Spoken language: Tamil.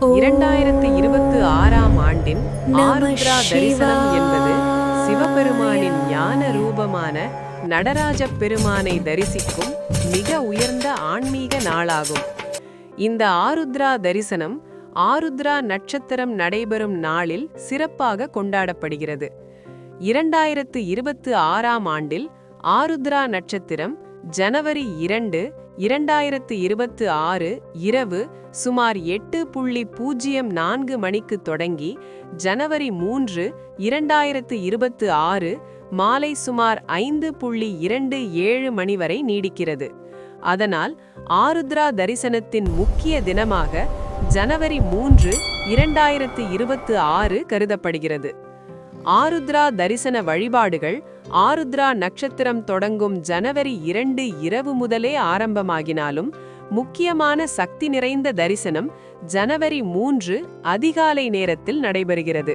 இரண்டாயிரத்து இருபத்தி ஆறாம் ஆண்டின் ஆருத்ரா தரிசனம். என்பது சிவபெருமானின் ஞான ரூபமான நடராஜ பெருமானை தரிசிக்கும் மிக உயர்ந்த ஆன்மீக நாளாகும். இந்த ஆருத்ரா தரிசனம் ஆருத்ரா நட்சத்திரம் நடைபெறும் நாளில் சிறப்பாக கொண்டாடப்படுகிறது. இரண்டாயிரத்து இருபத்து ஆறாம் ஆண்டில் ஆருத்ரா நட்சத்திரம் ஜனவரி இரண்டு இரண்டாயிரத்து இருபத்து ஆறு இரவு சுமார் எட்டு புள்ளி பூஜ்ஜியம் நான்கு மணிக்கு தொடங்கி ஜனவரி மூன்று இரண்டாயிரத்து இருபத்து ஆறு மாலை சுமார் ஐந்து புள்ளி இரண்டு ஏழு மணி வரை நீடிக்கிறது. அதனால் ஆருத்ரா தரிசனத்தின் முக்கிய தினமாக ஜனவரி மூன்று இரண்டாயிரத்து இருபத்து ஆறு கருதப்படுகிறது. ஆருத்ரா தரிசன வழிபாடுகள் ஆருத்ரா நட்சத்திரம் தொடங்கும் ஜனவரி இரண்டு இரவு முதலே ஆரம்பமாகினாலும் முக்கியமான சக்தி நிறைந்த தரிசனம் ஜனவரி மூன்று அதிகாலை நேரத்தில் நடைபெறுகிறது.